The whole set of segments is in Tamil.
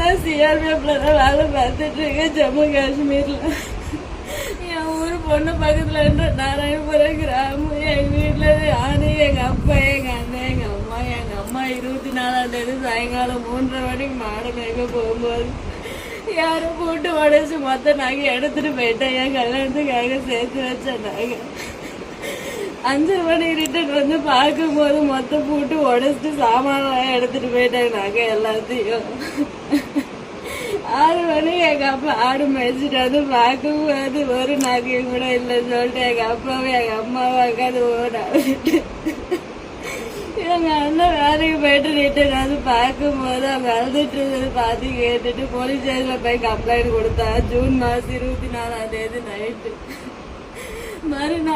நான் சிஆர்பிஎஃப்ல தான் வேலை பார்த்துட்டு இருக்கேன். ஜம்மு காஷ்மீர்ல. என் ஊர் பொண்ணு பக்கத்துல இருந்து நாராயணபுரம் கிராமம். எங்க வீட்டுல யானை எங்க அப்பா எங்க அண்ணன் எங்க அம்மா எங்க அம்மா இருபத்தி நாலாம் தேதி சாயங்காலம் மூன்றரை மணிக்கு மாடு மேய்க்க போகும்போது யாரும் கூட்டு உடைச்சு மொத்த நகை எடுத்துட்டு போயிட்டேன். என் கல்யாணத்துக்காக சேர்த்து வச்ச நகை. அஞ்சு மணி ரிட்டர்ன் வந்து பார்க்கும்போது மொத்தம் போட்டு உடச்சிட்டு சாமான்லாம் எடுத்துட்டு போயிட்டாங்க நகை எல்லாத்தையும். ஆறு மணி எங்க அப்பா ஆடு மேய்ச்சிட்டு வந்து பார்க்கும்போது ஒரு நகையும் கூட இல்லைன்னு சொல்லிட்டு எங்க அப்பாவும் எங்க அம்மாவும் உட்காந்து ஓடாவிட்டு எங்க அண்ணன் வேலைக்கு போயிட்டு ரிட்டர்ன் வந்து பார்க்கும்போது அவங்க அழுதுட்டு இருந்தது பார்த்து கேட்டுட்டு போலீஸ் ஸ்டேஷன்ல போய் கம்ப்ளைண்ட் கொடுத்தா ஜூன் மாசம் இருபத்தி நாலாம் தேதி நைட்டு மறுநாள்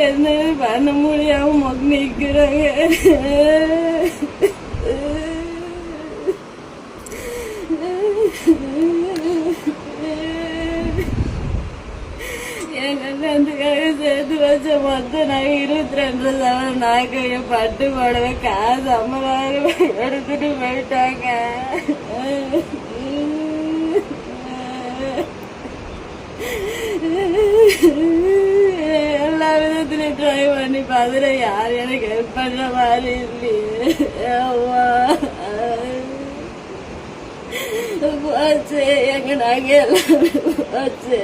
யாருக்கும் பண்ண முடியாம மொக்க நிக்கிறாங்க என் சேர்த்து வச்ச மொத்தம் நான் இருபத்தி ரெண்டு சவரம் நாய்க்கு பட்டு போடவே காசு ஐம்பதாயிரம் எடுத்துட்டு போயிட்டாங்க Mm-hmm. விதத்துலயும் ட்ரை பண்ணி பார்த்துட்டு யார் எனக்கு ஹெல்ப் பண்ற மாதிரி இல்லையே போச்சு எங்க நாங்க எல்லாமே போச்சு